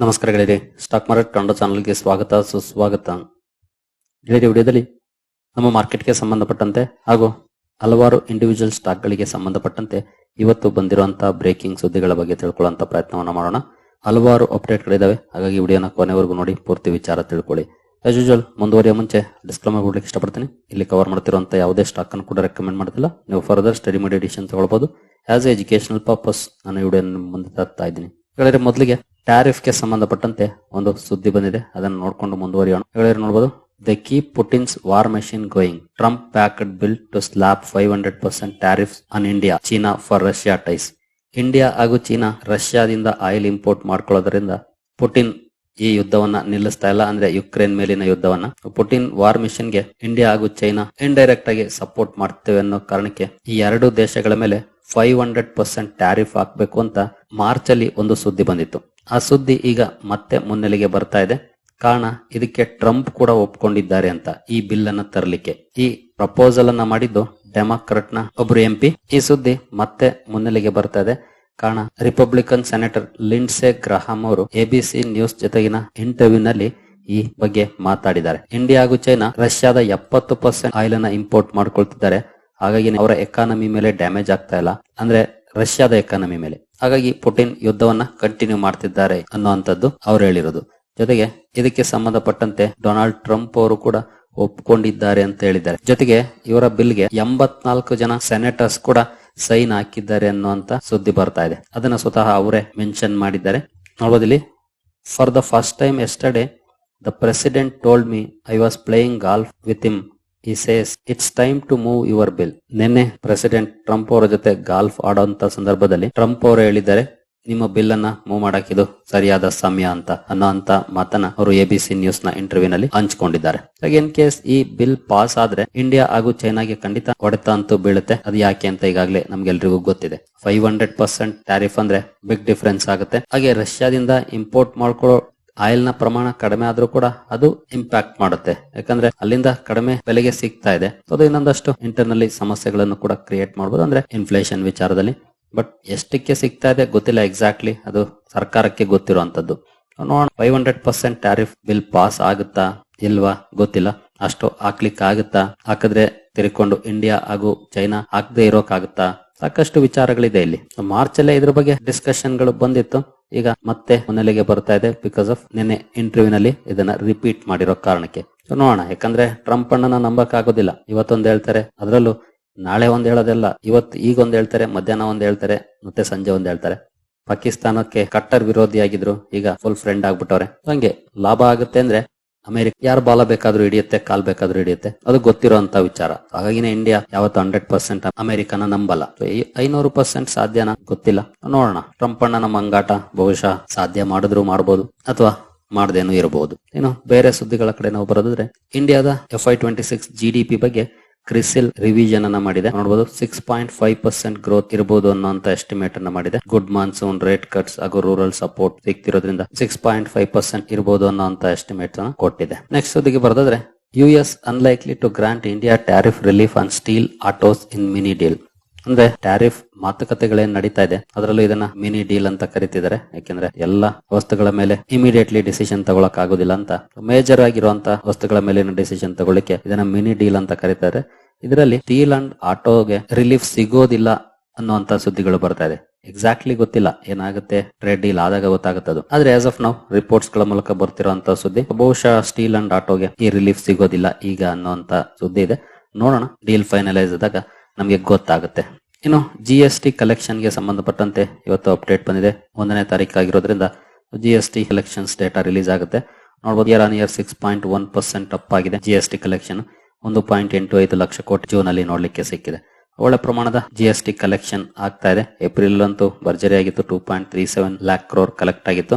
ನಮಸ್ಕಾರ ಗೆಳೆಯರೆ stock market Kannada ಚಾನಲ್ಗೆ ಸ್ವಾಗತ, ಸುಸ್ವಾಗತ. ಗೆಳೆಯರೆ, ವಿಡಿಯೋದಲ್ಲಿ ನಮ್ಮ ಮಾರ್ಕೆಟ್ಗೆ ಸಂಬಂಧಪಟ್ಟಂತೆ ಹಾಗೂ ಹಲವಾರು ಇಂಡಿವಿಜುವಲ್ ಸ್ಟಾಕ್ಗಳಿಗೆ ಸಂಬಂಧಪಟ್ಟಂತೆ ಇವತ್ತು ಬಂದಿರುವಂತಹ ಬ್ರೇಕಿಂಗ್ ಸುದ್ದಿಗಳ ಬಗ್ಗೆ ತಿಳ್ಕೊಳ್ಳುವಂತ ಪ್ರಯತ್ನವನ್ನ ಮಾಡೋಣ. ಹಲವಾರು ಅಪ್ಡೇಟ್ಗಳಿದ್ದಾವೆ ಹಾಗಾಗಿ ವಿಡಿಯೋನ ಕೊನೆವರೆಗೂ ನೋಡಿ, ಪೂರ್ತಿ ವಿಚಾರ ತಿಳ್ಕೊಳ್ಳಿ. ಆಸ್ ಯೂಶುವಲ್ ಮುಂದುವರಿಯ ಮುಂಚೆ ಡಿಸ್ಕ್ಲೈಮರ್ ಕೊಡ್ಲಿಕ್ಕೆ ಇಷ್ಟಪಡ್ತೀನಿ. ಇಲ್ಲಿ ಕವರ್ ಮಾಡ್ತಿರುವಂತಹ ಯಾವುದೇ ಸ್ಟಾಕ್ ಅನ್ನು ಕೂಡ ರೆಕಮೆಂಡ್ ಮಾಡ್ತಿಲ್ಲ. ನೀವು ಫರ್ದರ್ ಸ್ಟಡಿ ಮಾಡಿ ಎಡಿಷನ್ ತಗೊಳ್ಬಹುದು ಆಸ್ ಎಜುಕೇಶನಲ್ ಪರ್ಪಸ್ ನಾನು ವಿಡಿಯೋ ಮುಂದೆ ತರ್ತಾ ಇದ್ದೀನಿ. ಹೇಳಿದ್ರೆ ಮೊದಲಿಗೆ ಟ್ಯಾರಿಫ್ಗೆ ಸಂಬಂಧಪಟ್ಟಂತೆ ಒಂದು ಸುದ್ದಿ ಬಂದಿದೆ. ಅದನ್ನು ನೋಡ್ಕೊಂಡು ಮುಂದುವರಿಯೋಣ. ಹೇಳಿದ್ರೆ ನೋಡಬಹುದು the keep Putin's war machine going Trump backed bill to slap five hundred percent tariff on India China for Russia ties India ಹಾಗೂ ಚೀನಾ ರಷ್ಯಾದಿಂದ ಆಯಿಲ್ ಇಂಪೋರ್ಟ್ ಮಾಡ್ಕೊಳ್ಳೋದ್ರಿಂದ ಪುಟಿನ್ ಈ ಯುದ್ಧವನ್ನ ನಿಲ್ಲಿಸ್ತಾ ಇಲ್ಲ. ಅಂದ್ರೆ ಯುಕ್ರೇನ್ ಮೇಲಿನ ಯುದ್ಧವನ್ನ. ಪುಟಿನ್ ವಾರ್ ಮಿಷನ್ಗೆ ಇಂಡಿಯಾ ಹಾಗೂ ಚೈನಾ ಇಂಡೈರೆಕ್ಟ್ ಆಗಿ ಸಪೋರ್ಟ್ ಮಾಡ್ತೇವೆ ಅನ್ನೋ ಕಾರಣಕ್ಕೆ ಈ ಎರಡು ದೇಶಗಳ ಮೇಲೆ ಫೈವ್ ಹಂಡ್ರೆಡ್ ಪರ್ಸೆಂಟ್ ಟ್ಯಾರಿಫ್ ಹಾಕಬೇಕು ಅಂತ ಮಾರ್ಚ್ ಅಲ್ಲಿ ಒಂದು ಸುದ್ದಿ ಬಂದಿತ್ತು. ಆ ಸುದ್ದಿ ಈಗ ಮತ್ತೆ ಮುನ್ನೆಲೆಗೆ ಬರ್ತಾ ಇದೆ. ಕಾರಣ, ಇದಕ್ಕೆ ಟ್ರಂಪ್ ಕೂಡ ಒಪ್ಕೊಂಡಿದ್ದಾರೆ ಅಂತ ಈ ಬಿಲ್ ಅನ್ನ ತರಲಿಕ್ಕೆ. ಈ ಪ್ರಪೋಸಲ್ ಅನ್ನ ಮಾಡಿದ್ದು ಡೆಮಾಕ್ರಟ್ನ ಒಬ್ರು ಎಂ ಪಿ. ಈ ಸುದ್ದಿ ಮತ್ತೆ ಮುನ್ನೆಲೆಗೆ ಬರ್ತಾ ಇದೆ. ಕಾರಣ, ರಿಪಬ್ಲಿಕನ್ ಸೆನೆಟರ್ ಲಿಂಡ್ಸೆ ಗ್ರಹಾಮ್ ಅವರು ಎಬಿಸಿ ನ್ಯೂಸ್ ಜೊತೆಗಿನ ಇಂಟರ್ವ್ಯೂ ನಲ್ಲಿ ಈ ಬಗ್ಗೆ ಮಾತಾಡಿದ್ದಾರೆ. ಇಂಡಿಯಾ ಹಾಗೂ ಚೈನಾ ರಷ್ಯಾದ ಎಪ್ಪತ್ತು ಪರ್ಸೆಂಟ್ ಆಯಿಲ್ ಅನ್ನ ಇಂಪೋರ್ಟ್ ಮಾಡ್ಕೊಳ್ತಿದ್ದಾರೆ. ಹಾಗಾಗಿ ಅವರ ಎಕಾನಮಿ ಮೇಲೆ ಡ್ಯಾಮೇಜ್ ಆಗ್ತಾ ಇಲ್ಲ. ಅಂದ್ರೆ ರಷ್ಯಾದ ಎಕಾನಮಿ ಮೇಲೆ. ಹಾಗಾಗಿ ಪುಟಿನ್ ಯುದ್ಧವನ್ನ ಕಂಟಿನ್ಯೂ ಮಾಡ್ತಿದ್ದಾರೆ ಅನ್ನುವಂಥದ್ದು ಅವ್ರು ಹೇಳಿರೋದು. ಜೊತೆಗೆ ಇದಕ್ಕೆ ಸಂಬಂಧಪಟ್ಟಂತೆ ಡೊನಾಲ್ಡ್ ಟ್ರಂಪ್ ಅವರು ಕೂಡ ಒಪ್ಕೊಂಡಿದ್ದಾರೆ ಅಂತ ಹೇಳಿದ್ದಾರೆ. ಜೊತೆಗೆ ಇವರ ಬಿಲ್ಗೆ ಎಂಬತ್ನಾಲ್ಕು ಜನ ಸೆನೆಟರ್ಸ್ ಕೂಡ ಸೈನ್ ಹಾಕಿದ್ದಾರೆ ಅನ್ನುವಂತ ಸುದ್ದಿ ಬರ್ತಾ ಇದೆ. ಅದನ್ನ ಸ್ವತಃ ಅವರೇ ಮೆನ್ಷನ್ ಮಾಡಿದ್ದಾರೆ. ನೋಡ್ಬೋದು ಇಲ್ಲಿ for the first time yesterday the president told me I was playing golf with him he says it's time to move your bill ನಿನ್ನೆ ಪ್ರೆಸಿಡೆಂಟ್ ಟ್ರಂಪ್ ಅವರ ಜೊತೆ ಗಾಲ್ಫ್ ಆಡೋಂತ ಸಂದರ್ಭದಲ್ಲಿ ಟ್ರಂಪ್ ಅವರು ಹೇಳಿದ್ದಾರೆ, ನಿಮ್ಮ ಬಿಲ್ ಅನ್ನ ಮೂವ್ ಮಾಡಾಕಿದು ಸರಿಯಾದ ಸಮಯ ಅಂತ ಅನ್ನೋ ಅಂತ ಮಾತನ್ನ ಅವರು ಎಬಿಸಿ ನ್ಯೂಸ್ನ ಇಂಟರ್ವ್ಯೂ ನಲ್ಲಿ ಹಂಚಿಕೊಂಡಿದ್ದಾರೆ. ಇನ್ ಕೇಸ್ ಈ ಬಿಲ್ ಪಾಸ್ ಆದ್ರೆ ಇಂಡಿಯಾ ಹಾಗೂ ಚೈನಾಗೆ ಖಂಡಿತ ಹೊಡೆತ ಅಂತೂ ಬೀಳುತ್ತೆ. ಅದು ಯಾಕೆ ಅಂತ ಈಗಾಗಲೇ ನಮ್ಗೆಲ್ರಿಗೂ ಗೊತ್ತಿದೆ. ಫೈವ್ ಹಂಡ್ರೆಡ್ ಪರ್ಸೆಂಟ್ ಟ್ಯಾರಿಫ್ ಅಂದ್ರೆ ಬಿಗ್ ಡಿಫರೆನ್ಸ್ ಆಗುತ್ತೆ. ಹಾಗೆ ರಷ್ಯಾದಿಂದ ಇಂಪೋರ್ಟ್ ಮಾಡ್ಕೊಳ್ಳೋ ಆಯಿಲ್ನ ಪ್ರಮಾಣ ಕಡಿಮೆ ಆದ್ರೂ ಕೂಡ ಅದು ಇಂಪ್ಯಾಕ್ಟ್ ಮಾಡುತ್ತೆ. ಯಾಕಂದ್ರೆ ಅಲ್ಲಿಂದ ಕಡಿಮೆ ಬೆಲೆಗೆ ಸಿಗ್ತಾ ಇದೆ. ಅದು ಇನ್ನೊಂದಷ್ಟು ಇಂಟರ್ನಲ್ಲಿ ಸಮಸ್ಯೆಗಳನ್ನು ಕೂಡ ಕ್ರಿಯೇಟ್ ಮಾಡಬಹುದು ಅಂದ್ರೆ ಇನ್ಫ್ಲೇಷನ್ ವಿಚಾರದಲ್ಲಿ. ಬಟ್ ಎಷ್ಟಕ್ಕೆ ಸಿಗ್ತಾ ಇದೆ ಗೊತ್ತಿಲ್ಲ ಎಕ್ಸಾಕ್ಟ್ಲಿ ಅದು ಸರ್ಕಾರಕ್ಕೆ ಗೊತ್ತಿರುವಂತದ್ದು ನೋಡೋಣ. Five hundred percent tariff bill pass ಆಗುತ್ತಾ ಇಲ್ವಾ ಗೊತ್ತಿಲ್ಲ. ಅಷ್ಟು ಹಾಕ್ಲಿಕ್ಕೆ ಆಗುತ್ತಾ? ಹಾಕಿದ್ರೆ ತಿರ್ಕೊಂಡು ಇಂಡಿಯಾ ಹಾಗೂ ಚೈನಾ ಹಾಕದೇ ಇರೋಕಾಗುತ್ತಾ ಸಾಕಷ್ಟು ವಿಚಾರಗಳಿದೆ ಇಲ್ಲಿ. ಮಾರ್ಚ್ ಅಲ್ಲೇ ಇದ್ರ ಬಗ್ಗೆ ಡಿಸ್ಕಷನ್ಗಳು ಬಂದಿತ್ತು. ಈಗ ಮತ್ತೆ ಮುನ್ನೆಲೆಗೆ ಬರ್ತಾ ಇದೆ ಬಿಕಾಸ್ ಆಫ್ ನಿನ್ನೆ ಇಂಟರ್ವ್ಯೂನಲ್ಲಿ ಇದನ್ನ ರಿಪೀಟ್ ಮಾಡಿರೋ ಕಾರಣಕ್ಕೆ. ನೋಡೋಣ, ಯಾಕಂದ್ರೆ ಟ್ರಂಪ್ ಅಣ್ಣನ ನಂಬಕ್ ಆಗೋದಿಲ್ಲ ಇವತ್ತೊಂದ್ ಹೇಳ್ತಾರೆ, ಅದರಲ್ಲೂ ನಾಳೆ ಒಂದ್ ಹೇಳೋದೆಲ್ಲ, ಇವತ್ತು ಈಗ ಒಂದ್ ಹೇಳ್ತಾರೆ, ಮಧ್ಯಾಹ್ನ ಒಂದ್ ಹೇಳ್ತಾರೆ, ಮತ್ತೆ ಸಂಜೆ ಒಂದ್ ಹೇಳ್ತಾರೆ. ಪಾಕಿಸ್ತಾನಕ್ಕೆ ಕಟ್ಟರ್ ವಿರೋಧಿಯಾಗಿದ್ರು, ಈಗ ಫುಲ್ ಫ್ರೆಂಡ್ ಆಗ್ಬಿಟ್ಟವ್ರೆ. ಹಂಗೆ ಲಾಭ ಆಗುತ್ತೆ ಅಂದ್ರೆ ಅಮೆರಿಕ ಯಾರು ಬಾಲ ಬೇಕಾದ್ರೂ ಹಿಡಿಯುತ್ತೆ, ಕಾಲ್ ಬೇಕಾದ್ರೂ ಹಿಡಿಯುತ್ತೆ. ಅದು ಗೊತ್ತಿರುವಂತ ವಿಚಾರ. ಹಾಗಾಗಿನೇ ಇಂಡಿಯಾ ಯಾವತ್ತು ಹಂಡ್ರೆಡ್ ಪರ್ಸೆಂಟ್ ಅಮೆರಿಕನ ನಂಬಲ್ಲ. ಐನೂರು ಪರ್ಸೆಂಟ್ ಸಾಧ್ಯನಾ ಗೊತ್ತಿಲ್ಲ. ನೋಡೋಣ. ಟ್ರಂಪ್ ಅಣ್ಣ ನಮ್ಮ ಅಂಗಾಟ ಬಹುಶಃ ಸಾಧ್ಯ ಮಾಡಿದ್ರು ಮಾಡಬಹುದು ಅಥವಾ ಮಾಡದೇನು ಇರಬಹುದು ಏನು ಬೇರೆ ಸುದ್ದಿಗಳ ಕಡೆ ನಾವು ಬರೋದಾದ್ರೆ ಇಂಡಿಯಾದ F Y twenty six G ಬಗ್ಗೆ ಕ್ರಿಸಿಲ್ ರಿವಿಜನ್ ಅನ್ನ ಮಾಡಿದೆ. ನೋಡಬಹುದು six point five percent growth ಇರಬಹುದು ಅನ್ನೋಂತ ಎಸ್ಟಿಮೇಟ್ ಅನ್ನ ಮಾಡಿದೆ. ಗುಡ್ ಮಾನ್ಸೂನ್ ರೇಟ್ ಕಟ್ಸ್ ಹಾಗೂ ರೂರಲ್ ಸಪೋರ್ಟ್ ಸಿಗ್ತಿರೋದ್ರಿಂದ ಸಿಕ್ಸ್ ಪಾಯಿಂಟ್ ಫೈವ್ ಪರ್ಸೆಂಟ್ ಇರಬಹುದು ಅನ್ನೋಂತ ಎಸ್ಟಿಮೇಟ್ ಅನ್ನ ಕೊಟ್ಟಿದೆ. ನೆಕ್ಸ್ಟ್ ಸುದ್ದಿಗೆ ಬರೋದಾದ್ರೆ US unlikely to grant India tariff relief on steel autos in mini deal ಅಂದ್ರೆ ಟ್ಯಾರಿಫ್ ಮಾತುಕತೆಗಳೇನ್ ನಡೀತಾ ಇದೆ. ಅದರಲ್ಲೂ ಇದನ್ನ ಮಿನಿ ಡೀಲ್ ಅಂತ ಕರಿತಿದ್ದಾರೆ. ಯಾಕೆಂದ್ರೆ ಎಲ್ಲ ವಸ್ತುಗಳ ಮೇಲೆ ಇಮಿಡಿಯೇಟ್ಲಿ ಡಿಸಿಷನ್ ತಗೊಳಕ್ ಆಗೋದಿಲ್ಲ ಅಂತ. ಮೇಜರ್ ಆಗಿರುವಂತ ವಸ್ತುಗಳ ಮೇಲಿನ ಡಿಸಿಷನ್ ತಗೊಳ್ಳಿಕ್ಕೆ ಇದನ್ನ ಮಿನಿ ಡೀಲ್ ಅಂತ ಕರೀತಾರೆ. ಇದರಲ್ಲಿ ಸ್ಟೀಲ್ ಅಂಡ್ ಆಟೋಗೆ ರಿಲೀಫ್ ಸಿಗೋದಿಲ್ಲ ಅನ್ನುವಂತ ಸುದ್ದಿಗಳು ಬರ್ತಾ ಇದೆ. ಎಕ್ಸಾಕ್ಟ್ಲಿ ಗೊತ್ತಿಲ್ಲ. ಏನಾಗುತ್ತೆ? ಟ್ರೇಡ್ ಡೀಲ್ ಆದಾಗ ಗೊತ್ತಾಗುತ್ತದು. ಆದ್ರೆ ಆಸ್ ಆಫ್ ನಾವು ರಿಪೋರ್ಟ್ಸ್ಗಳ ಮೂಲಕ ಬರ್ತಿರುವಂತ ಸುದ್ದಿ, ಬಹುಶಃ ಸ್ಟೀಲ್ ಅಂಡ್ ಆಟೋಗೆ ಈ ರಿಲೀಫ್ ಸಿಗೋದಿಲ್ಲ ಈಗ ಅನ್ನುವಂತ ಸುದ್ದಿ ಇದೆ. ನೋಡೋಣ ಡೀಲ್ ಫೈನಲೈಸ್ ಆದಾಗ ನಮಗೆ ಗೊತ್ತಾಗುತ್ತೆ. ಇನ್ನು ಜಿ ಎಸ್ ಟಿ ಕಲೆಕ್ಷನ್ಗೆ ಸಂಬಂಧಪಟ್ಟಂತೆ ಇವತ್ತು ಅಪ್ಡೇಟ್ ಬಂದಿದೆ. ಒಂದನೇ ತಾರೀಕು ಆಗಿರೋದ್ರಿಂದ G S T collections data release ಆಗುತ್ತೆ. ನೋಡಬಹುದು year on year six point one percent up ಆಗಿದೆ ಜಿ ಎಸ್ ಟಿ ಕಲೆಕ್ಷನ್ ಒಂದು ಪಾಯಿಂಟ್ ಎಂಟು ಐದು ಲಕ್ಷ ಕೋಟಿ ಜೂನ್ ಅಲ್ಲಿ ನೋಡ್ಲಿಕ್ಕೆ ಸಿಕ್ಕಿದೆ. ಒಳ್ಳೆ ಪ್ರಮಾಣದ ಜಿ ಎಸ್ ಟಿ ಕಲೆಕ್ಷನ್ ಆಗ್ತಾ ಇದೆ. ಏಪ್ರಿಲ್ ಅಂತೂ ಭರ್ಜರಿ ಆಗಿತ್ತು two point three seven lakh crore collect ಆಗಿತ್ತು.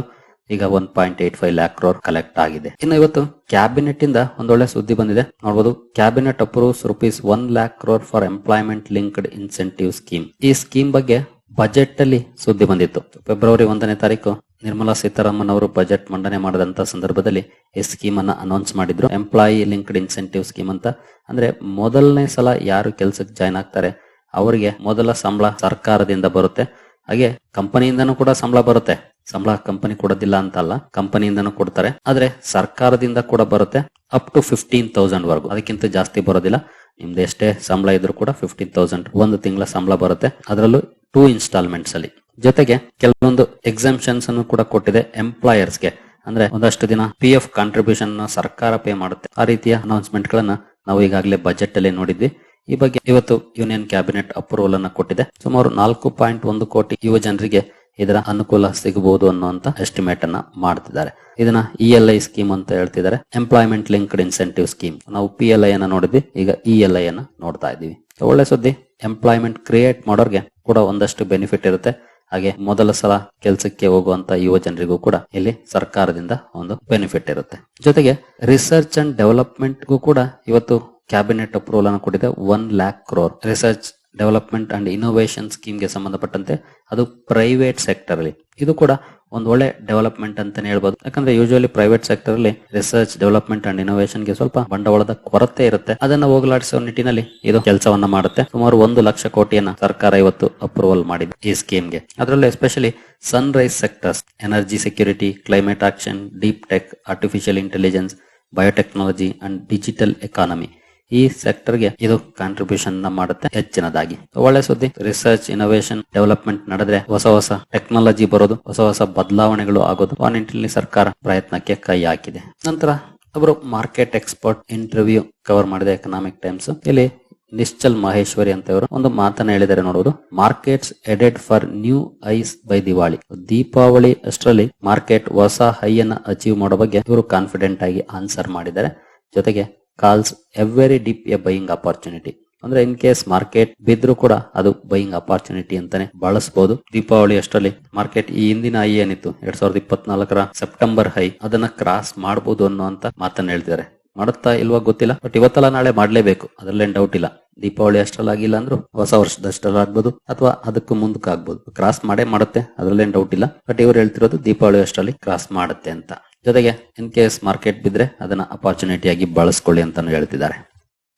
ಈಗ one point eight five lakh crore collect ಆಗಿದೆ. ಇನ್ನು ಇವತ್ತು ಕ್ಯಾಬಿನೆಟ್ ಇಂದ ಒಂದೊಳ್ಳೆ ಸುದ್ದಿ ಬಂದಿದೆ. ನೋಡಬಹುದು cabinet approves rupees one lakh crore for employment linked incentive scheme ಈ ಸ್ಕೀಮ್ ಬಗ್ಗೆ ಬಜೆಟ್ ಅಲ್ಲಿ ಸುದ್ದಿ ಬಂದಿತ್ತು. ಫೆಬ್ರವರಿ ಒಂದನೇ ತಾರೀಕು ನಿರ್ಮಲಾ ಸೀತಾರಾಮನ್ ಅವರು ಬಜೆಟ್ ಮಂಡನೆ ಮಾಡಿದಂತ ಸಂದರ್ಭದಲ್ಲಿ ಈ ಸ್ಕೀಮ್ ಅನ್ನ ಅನೌನ್ಸ್ ಮಾಡಿದ್ರು. ಎಂಪ್ಲಾಯಿ ಲಿಂಕ್ಡ್ ಇನ್ಸೆಂಟಿವ್ ಸ್ಕೀಮ್ ಅಂತ. ಅಂದ್ರೆ ಮೊದಲನೇ ಸಲ ಯಾರು ಕೆಲಸಕ್ಕೆ ಜಾಯ್ನ್ ಆಗ್ತಾರೆ, ಅವರಿಗೆ ಮೊದಲ ಸಂಬಳ ಸರ್ಕಾರದಿಂದ ಬರುತ್ತೆ. ಹಾಗೆ ಕಂಪನಿಯಿಂದನೂ ಕೂಡ ಸಂಬಳ ಬರುತ್ತೆ. ಸಂಬಳ ಕಂಪನಿ ಕೊಡೋದಿಲ್ಲ ಅಂತಲ್ಲ ಕಂಪನಿಯಿಂದನೂ ಕೊಡ್ತಾರೆ. ಆದ್ರೆ ಸರ್ಕಾರದಿಂದ ಕೂಡ ಬರುತ್ತೆ ಅಪ್ ಟು ಫಿಫ್ಟೀನ್ ತೌಸಂಡ್ ವರ್ಗು. ಅದಕ್ಕಿಂತ ಜಾಸ್ತಿ ಬರೋದಿಲ್ಲ. ನಿಮ್ದು ಎಷ್ಟೇ ಸಂಬಳ ಇದ್ರೂ ಕೂಡ ಫಿಫ್ಟೀನ್ ತೌಸಂಡ್ ಒಂದು ತಿಂಗಳ ಸಂಬಳ ಬರುತ್ತೆ. ಅದರಲ್ಲೂ ಟೂ ಇನ್ಸ್ಟಾಲ್ಮೆಂಟ್ಸ್ ಅಲ್ಲಿ. ಜೊತೆಗೆ ಕೆಲವೊಂದು ಎಕ್ಸಾಮ್ಷನ್ಸ್ ಅನ್ನು ಕೂಡ ಕೊಟ್ಟಿದೆ ಎಂಪ್ಲಾಯರ್ಸ್ಗೆ ಅಂದ್ರೆ ಒಂದಷ್ಟು ದಿನ ಪಿ ಎಫ್ ಕಾಂಟ್ರಿಬ್ಯೂಷನ್ ಸರ್ಕಾರ ಪೇ ಮಾಡುತ್ತೆ. ಆ ರೀತಿಯ ಅನೌನ್ಸ್ಮೆಂಟ್ ಗಳನ್ನ ನಾವು ಈಗಾಗಲೇ ಬಜೆಟ್ ಅಲ್ಲಿ ನೋಡಿದ್ವಿ. ಈ ಬಗ್ಗೆ ಇವತ್ತು ಯೂನಿಯನ್ ಕ್ಯಾಬಿನೆಟ್ ಅಪ್ರೂವಲ್ ಅನ್ನ ಕೊಟ್ಟಿದೆ. ಸುಮಾರು ನಾಲ್ಕು ಪಾಯಿಂಟ್ ಒಂದು ಕೋಟಿ ಯುವ ಜನರಿಗೆ ಇದರ ಅನುಕೂಲ ಸಿಗಬಹುದು ಅನ್ನುವಂತ ಎಸ್ಟಿಮೇಟ್ ಅನ್ನ ಮಾಡ್ತಿದ್ದಾರೆ. ಇದನ್ನ ಇ ಎಲ್ ಐ ಸ್ಕೀಮ್ ಅಂತ ಹೇಳ್ತಿದ್ದಾರೆ. ಎಂಪ್ಲಾಯ್ಮೆಂಟ್ ಲಿಂಕ್ಡ್ ಇನ್ಸೆಂಟಿವ್ ಸ್ಕೀಮ್ ನಾವು ಪಿ ಎಲ್ ಐ ಅನ್ನ ನೋಡಿದ್ವಿ, ಈಗ ಇ ಎಲ್ ಐ ಅನ್ನ ನೋಡ್ತಾ ಇದೀವಿ ಒಳ್ಳೆ ಸುದ್ದಿ. ಎಂಪ್ಲಾಯ್ಮೆಂಟ್ ಕ್ರಿಯೇಟ್ ಮಾಡೋರ್ಗೆ ಕೂಡ ಒಂದಷ್ಟು ಬೆನಿಫಿಟ್ ಇರುತ್ತೆ. ಹಾಗೆ ಮೊದಲ ಸಲ ಕೆಲಸಕ್ಕೆ ಹೋಗುವಂತ ಯುವ ಜನರಿಗೂ ಕೂಡ ಇಲ್ಲಿ ಸರ್ಕಾರದಿಂದ ಒಂದು ಬೆನಿಫಿಟ್ ಇರುತ್ತೆ. ಜೊತೆಗೆ ರಿಸರ್ಚ್ ಅಂಡ್ ಡೆವಲಪ್ಮೆಂಟ್ಗೂ ಕೂಡ ಇವತ್ತು ಕ್ಯಾಬಿನೆಟ್ ಅಪ್ರೂವಲ್ ಅನ್ನು ಕೊಟ್ಟಿದೆ. One lakh crore research development and innovation ಸ್ಕೀಮ್ಗೆ ಸಂಬಂಧಪಟ್ಟಂತೆ, ಅದು ಪ್ರೈವೇಟ್ ಸೆಕ್ಟರ್ ಅಲ್ಲಿ. ಇದು ಕೂಡ ಒಂದು ಒಳ್ಳೆ ಡೆವಲಪ್ಮೆಂಟ್ ಅಂತಾನೆ ಹೇಳ್ಬೋದು. ಯಾಕಂದ್ರೆ ಯೂಶುವಲಿ ಪ್ರೈವೇಟ್ ಸೆಕ್ಟರ್ ಅಲ್ಲಿ ರಿಸರ್ಚ್ ಡೆವಲಪ್ಮೆಂಟ್ ಅಂಡ್ ಇನೋವೇಷನ್ಗೆ ಸ್ವಲ್ಪ ಬಂಡವಾಳದ ಕೊರತೆ ಇರುತ್ತೆ. ಅದನ್ನ ಹೋಗಲಾಡಿಸುವ ನಿಟ್ಟಿನಲ್ಲಿ ಇದು ಕೆಲಸವನ್ನ ಮಾಡುತ್ತೆ. ಸುಮಾರು ಒಂದು ಲಕ್ಷ ಕೋಟಿಯನ್ನ ಸರ್ಕಾರ ಇವತ್ತು ಅಪ್ರೂವಲ್ ಮಾಡಿದೆ ಈ ಸ್ಕೀಮ್ಗೆ ಅದರಲ್ಲೂ especially sunrise sectors energy security climate action deep tech artificial intelligence biotechnology and digital economy ಈ ಸೆಕ್ಟರ್ಗೆ ಇದು ಕಾಂಟ್ರಿಬ್ಯೂಷನ್ ಮಾಡುತ್ತೆ ಹೆಚ್ಚಿನದಾಗಿ. ಒಳ್ಳೆ ಸುದ್ದಿ. ರಿಸರ್ಚ್ ಇನೋವೇಷನ್ ಡೆವಲಪ್ಮೆಂಟ್ ನಡೆದ್ರೆ ಹೊಸ ಹೊಸ ಟೆಕ್ನಾಲಜಿ ಬರೋದು, ಹೊಸ ಹೊಸ ಬದಲಾವಣೆಗಳು ಆಗೋದು ಆ ನಿಟ್ಟಿನಲ್ಲಿ ಸರ್ಕಾರ ಪ್ರಯತ್ನಕ್ಕೆ ಕೈ ಹಾಕಿದೆ. ನಂತರ ಅವರು ಮಾರ್ಕೆಟ್ ಎಕ್ಸ್ಪರ್ಟ್ ಇಂಟರ್ವ್ಯೂ ಕವರ್ ಮಾಡಿದೆ ಎಕನಾಮಿಕ್ ಟೈಮ್ಸ್ ಇಲ್ಲಿ ನಿಶ್ಚಲ್ ಮಹೇಶ್ವರಿ ಅಂತ ಇವರು ಒಂದು ಮಾತನ್ನ ಹೇಳಿದರೆ ನೋಡುವುದು. Markets headed for new highs by Diwali Deepavali ಅಷ್ಟರಲ್ಲಿ ಮಾರ್ಕೆಟ್ ಹೊಸ ಹೈ ಅನ್ನ ಅಚೀವ್ ಮಾಡೋ ಬಗ್ಗೆ ಇವರು ಕಾನ್ಫಿಡೆಂಟ್ ಆಗಿ ಆನ್ಸರ್ ಮಾಡಿದ್ದಾರೆ. ಜೊತೆಗೆ calls every dip a buying opportunity ಅಂದ್ರೆ ಇನ್ ಕೇಸ್ ಮಾರ್ಕೆಟ್ ಬಿದ್ರು ಕೂಡ ಅದು ಬೈಯಿಂಗ್ ಅಪಾರ್ಚುನಿಟಿ ಅಂತಾನೆ ಬಳಸಬಹುದು ದೀಪಾವಳಿ ಅಷ್ಟರಲ್ಲಿ ಮಾರ್ಕೆಟ್ ಈ ಹಿಂದಿನ ಹೈ ಏನಿತ್ತು? ಎರಡ್ ಸಾವಿರದ ಇಪ್ಪತ್ನಾಲ್ಕರ ಸೆಪ್ಟೆಂಬರ್ ಹೈ ಅದನ್ನ ಕ್ರಾಸ್ ಮಾಡಬಹುದು ಅನ್ನುವಂತ ಮಾತನ್ನ ಹೇಳ್ತಿದ್ದಾರೆ ಮಾಡುತ್ತಾ ಇಲ್ವಾ ಗೊತ್ತಿಲ್ಲ ಬಟ್ ಇವತ್ತಲ್ಲ ನಾಳೆ ಮಾಡಲೇಬೇಕು. ಅದರಲ್ಲೇನ್ ಡೌಟ್ ಇಲ್ಲ. ದೀಪಾವಳಿ ಅಷ್ಟರಲ್ಲಿ ಆಗಿಲ್ಲ ಅಂದ್ರೂ ಹೊಸ ವರ್ಷದಷ್ಟರಲ್ಲಿ ಆಗ್ಬಹುದು ಅಥವಾ ಅದಕ್ಕೂ ಮುಂದಕ್ಕೆ ಕ್ರಾಸ್ ಮಾಡೇ ಮಾಡುತ್ತೆ, ಅದರಲ್ಲೇನ್ ಡೌಟ್ ಇಲ್ಲ ಬಟ್ ಇವ್ರು ಹೇಳ್ತಿರೋದು ದೀಪಾವಳಿ ಅಷ್ಟರಲ್ಲಿ ಕ್ರಾಸ್ ಮಾಡುತ್ತೆ ಅಂತ. ಜೊತೆಗೆ ಇನ್ ಕೇಸ್ ಮಾರ್ಕೆಟ್ ಬಿದ್ರೆ ಅದನ್ನ ಅಪಾರ್ಚುನಿಟಿ ಆಗಿ ಬಳಸ್ಕೊಳ್ಳಿ ಅಂತ ಹೇಳ್ತಿದ್ದಾರೆ.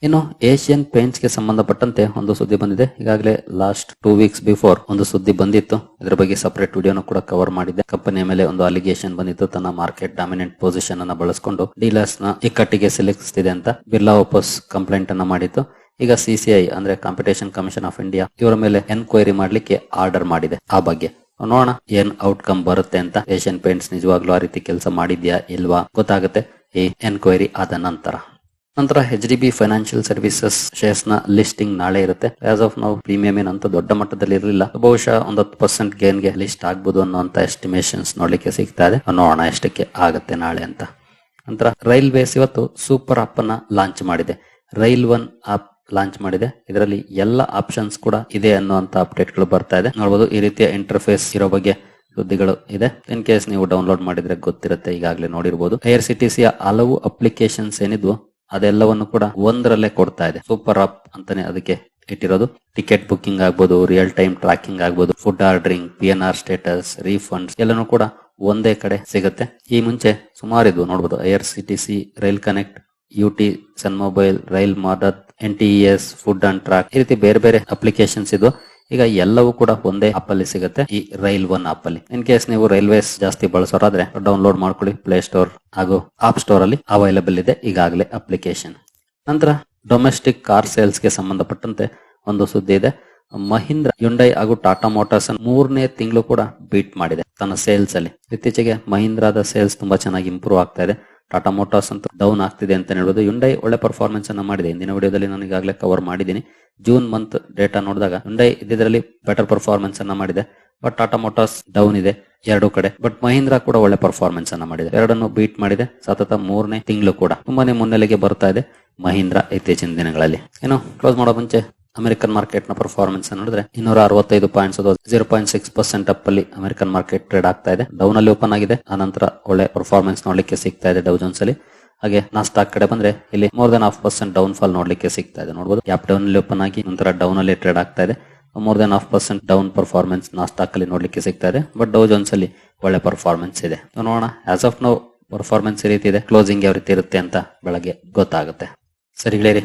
ಇನ್ನು ಏಷ್ಯನ್ ಪೇಂಟ್ಸ್ಗೆ ಸಂಬಂಧಪಟ್ಟಂತೆ ಒಂದು ಸುದ್ದಿ ಬಂದಿದೆ. ಈಗಾಗಲೇ ಲಾಸ್ಟ್ ಟೂ ವೀಕ್ಸ್ ಬಿಫೋರ್ ಒಂದು ಸುದ್ದಿ ಬಂದಿತ್ತು. ಇದರ ಬಗ್ಗೆ ಸಪರೇಟ್ ವಿಡಿಯೋನು ಕೂಡ ಕವರ್ ಮಾಡಿದೆ ಕಂಪನಿಯ ಮೇಲೆ ಒಂದು ಅಲಿಗೇಷನ್ ಬಂದಿತ್ತು. ತನ್ನ ಮಾರ್ಕೆಟ್ ಡಾಮಿನೆಂಟ್ ಪೊಸಿಷನ್ ಅನ್ನ ಬಳಸಿಕೊಂಡು ಡೀಲರ್ಸ್ನ ಇಕ್ಕಟ್ಟಿಗೆ ಸಿಲುಕಿಸ್ತಿದೆ ಅಂತ ಬಿರ್ಲಾ ವಾಪಸ್ ಕಂಪ್ಲೇಂಟ್ ಅನ್ನ ಮಾಡಿತ್ತು. ಈಗ ಸಿಸಿಐ ಅಂದ್ರೆ ಕಾಂಪಿಟೇಷನ್ ಕಮಿಷನ್ ಆಫ್ ಇಂಡಿಯಾ ಇವರ ಮೇಲೆ ಎನ್ಕ್ವೈರಿ ಮಾಡ್ಲಿಕ್ಕೆ ಆರ್ಡರ್ ಮಾಡಿದೆ. ಆ ಬಗ್ಗೆ. ನೋಡೋಣ ಏನ್ ಔಟ್ಕಮ್ ಬರುತ್ತೆ ಅಂತ. ಏಷ್ಯನ್ ಪೇಂಟ್ಸ್ ನಿಜವಾಗ್ಲೂ ಆ ರೀತಿ ಕೆಲಸ ಮಾಡಿದ್ಯಾ ಇಲ್ವಾ ಗೊತ್ತಾಗುತ್ತೆ. ಈ ಎನ್ಕ್ವೈರಿ ಆದ ನಂತರ. ನಂತರ H D B financial services ಶೇರ್ಸ್ನ listing ನಾಳೆ ಇರುತ್ತೆ. ಆಸ್ ಆಫ್ ನಾವು ಪ್ರೀಮಿಯಂ ಏನಂತ ದೊಡ್ಡ ಮಟ್ಟದಲ್ಲಿ ಇರಲಿಲ್ಲ. ಬಹುಶಃ ಒಂದ್ ಹತ್ತು ಪರ್ಸೆಂಟ್ ಗೇನ್ಗೆ ಲಿಸ್ಟ್ ಆಗ್ಬೋದು ಅನ್ನುವಂತ ಎಸ್ಟಿಮೇಶನ್ಸ್ ನೋಡ್ಲಿಕ್ಕೆ ಸಿಗ್ತಾ ಇದೆ. ನೋಡೋಣ ಎಷ್ಟಕ್ಕೆ ಆಗುತ್ತೆ ನಾಳೆ ಅಂತ. ನಂತರ ರೈಲ್ವೇಸ್ ಇವತ್ತು ಸೂಪರ್ ಆಪ್ ಅನ್ನ ಲಾಂಚ್ ಮಾಡಿದೆ. ರೈಲ್ ಒನ್ ಆಪ್ ಲಾಂಚ್ ಮಾಡಿದೆ. ಇದರಲ್ಲಿ ಎಲ್ಲ ಆಪ್ಷನ್ಸ್ ಕೂಡ ಇದೆ ಅನ್ನುವಂತ ಅಪ್ಡೇಟ್ಗಳು ಬರ್ತಾ ಇದೆ. ನೋಡಬಹುದು ಈ ರೀತಿಯ ಇಂಟರ್ಫೇಸ್ ಇರೋ ಬಗ್ಗೆ ಸುದ್ದಿಗಳು ಇದೆ. ಇನ್ ಕೇಸ್ ನೀವು ಡೌನ್ಲೋಡ್ ಮಾಡಿದ್ರೆ ಗೊತ್ತಿರುತ್ತೆ, ಈಗಾಗಲೇ ನೋಡಿರಬಹುದು ಐಆರ್ ಸಿ ಟಿ ಸಿಯ ಹಲವು ಅಪ್ಲಿಕೇಶನ್ಸ್ ಏನಿದ್ವು, ಅದೆಲ್ಲವನ್ನು ಕೂಡ ಒಂದರಲ್ಲೇ ಕೊಡ್ತಾ ಇದೆ. ಸೂಪರ್ ಆಪ್ ಅಂತಾನೆ ಅದಕ್ಕೆ ಇಟ್ಟಿರೋದು. ಟಿಕೆಟ್ ಬುಕ್ಕಿಂಗ್ ಆಗ್ಬೋದು ರಿಯಲ್ ಟೈಮ್ ಟ್ರ್ಯಾಕಿಂಗ್ ಆಗ್ಬೋದು food ordering P N R status refunds ಎಲ್ಲನೂ ಕೂಡ ಒಂದೇ ಕಡೆ ಸಿಗುತ್ತೆ. ಈ ಮುಂಚೆ ಸುಮಾರು ಇದ್ವು ನೋಡಬಹುದು I R C T C rail connect U T S on mobile rail Madad N T S food and track ಈ ರೀತಿ ಬೇರೆ ಬೇರೆ ಅಪ್ಲಿಕೇಶನ್ಸ್ ಇದು ಈಗ ಎಲ್ಲವೂ ಕೂಡ ಒಂದೇ ಆಪ್ ಅಲ್ಲಿ ಸಿಗುತ್ತೆ, ಈ ರೈಲ್ ಒನ್ ಆಪ್ ಅಲ್ಲಿ. ಇನ್ ಕೇಸ್ ನೀವು ರೈಲ್ವೇಸ್ ಜಾಸ್ತಿ ಬಳಸೋರಾದ್ರೆ ಡೌನ್ಲೋಡ್ ಮಾಡ್ಕೊಳ್ಳಿ ಪ್ಲೇ ಸ್ಟೋರ್ ಹಾಗೂ ಆಪ್ ಸ್ಟೋರ್ ಅಲ್ಲಿ ಅವೈಲಬಲ್ ಇದೆ ಈಗಾಗಲೇ ಅಪ್ಲಿಕೇಶನ್ ನಂತರ ಡೊಮೆಸ್ಟಿಕ್ ಕಾರ್ ಸೇಲ್ಸ್ಗೆ ಸಂಬಂಧಪಟ್ಟಂತೆ ಒಂದು ಸುದ್ದಿ ಇದೆ. ಮಹೀಂದ್ರ ಯುಂಡೈ ಹಾಗೂ ಟಾಟಾ ಮೋಟಾರ್ಸ್ ಮೂರನೇ ತಿಂಗಳು ಕೂಡ ಬೀಟ್ ಮಾಡಿದೆ ತನ್ನ ಸೇಲ್ಸ್ ಅಲ್ಲಿ. ಇತ್ತೀಚೆಗೆ ಮಹೀಂದ್ರಾದ ಸೇಲ್ಸ್ ತುಂಬಾ ಚೆನ್ನಾಗಿ ಇಂಪ್ರೂವ್ ಆಗ್ತಾ ಇದೆ. ಟಾಟಾ ಮೋಟಾರ್ಸ್ ಅಂತ ಡೌನ್ ಆಗ್ತಿದೆ ಅಂತ ಹೇಳ್ಬೋದು. ಯುಂಡೈ ಒಳ್ಳೆ ಪರ್ಫಾರ್ಮೆನ್ಸ್ ಅನ್ನ ಮಾಡಿದೆ. ಇಂದಿನ ವಿಡಿಯೋದಲ್ಲಿ ನಾನು ಈಗಾಗಲೇ ಕವರ್ ಮಾಡಿದ್ದೀನಿ. ಜೂನ್ ಮಂತ್ ಡೇಟಾ ನೋಡಿದಾಗ ಯುಂಡೈ ಇದರಲ್ಲಿ ಬೆಟರ್ ಪರ್ಫಾರ್ಮೆನ್ಸ್ ಅನ್ನ ಮಾಡಿದೆ. ಬಟ್ ಟಾಟಾ ಮೋಟಾರ್ಸ್ ಡೌನ್ ಇದೆ ಎರಡು ಕಡೆ. ಬಟ್ ಮಹೀಂದ್ರ ಕೂಡ ಒಳ್ಳೆ ಪರ್ಫಾರ್ಮೆನ್ಸ್ ಅನ್ನ ಮಾಡಿದೆ. ಎರಡನ್ನು ಬೀಟ್ ಮಾಡಿದೆ. ಸತತ ಮೂರನೇ ತಿಂಗಳು ಕೂಡ. ತುಂಬಾನೇ ಮುನ್ನೆಲೆಗೆ ಬರ್ತಾ ಇದೆ ಮಹೀಂದ್ರ ಇತ್ತೀಚಿನ ದಿನಗಳಲ್ಲಿ. ಏನು ಕ್ಲೋಸ್ ಮಾಡೋ ಮುಂಚೆ ಅಮೆರಿಕನ್ ಮಾರ್ಕೆಟ್ನ ಪರ್ಫಾರ್ಮೆನ್ಸ್ ನೋಡಿದ್ರೆ ಇನ್ನೂರ ಅರವತ್ತೈದು points zero point six percent up ಅಲ್ಲಿ ಅಮೆರಿಕನ್ ಮಾರ್ಕೆಟ್ ಟ್ರೇಡ್ ಆಗ್ತಾ ಇದೆ. ಡೌನ್ ಅಲ್ಲಿ ಓಪನ್ ಆಗಿದೆ. ಆನಂತರ ನಂತರ ಒಳ್ಳೆ ಪರ್ಫಾರ್ಮೆನ್ಸ್ ನೋಡ್ಲಿಕ್ಕೆ ಸಿಗ್ತಾ ಇದೆ ಡೌ ಜೋನ್ಸ್ ಅಲ್ಲಿ. ಹಾಗೆ ನಾಸ್ಟಾಕ್ ಕಡೆ ಬಂದ್ರೆ ಇಲ್ಲಿ more than half percent down fall ನೋಡ್ಲಿಕ್ಕೆ ಸಿಗ್ತಾ ಇದೆ. ನೋಡಬಹುದು ಕ್ಯಾಪ್ ಡೌನ್ ಅಲ್ಲಿ ಓಪನ್ ಆಗಿ ನಂತರ ಡೌನ್ ಅಲ್ಲಿ ಟ್ರೇಡ್ ಆಗ್ತಾ ಇದೆ. More than half percent down performance Nasdaq ಅಲ್ಲಿ ನೋಡ್ಲಿಕ್ಕೆ ಸಿಗ್ತಾ ಇದೆ. ಬಟ್ ಡೌ ಜೋನ್ಸ್ ಅಲ್ಲಿ ಒಳ್ಳೆ ಪರ್ಫಾರ್ಮೆನ್ಸ್ ಇದೆ. ನೋಡೋಣ. ಆಸ್ ಆಫ್ ನೋ ಪರ್ಫಾರ್ಮೆನ್ಸ್ ಈ ರೀತಿ ಇದೆ. ಕ್ಲೋಸಿಂಗ್ ಯಾವ ರೀತಿ ಇರುತ್ತೆ ಅಂತ ಬೆಳಗ್ಗೆ ಗೊತ್ತಾಗುತ್ತೆ. ಸರಿ, ಗೆಳೆಯರಿ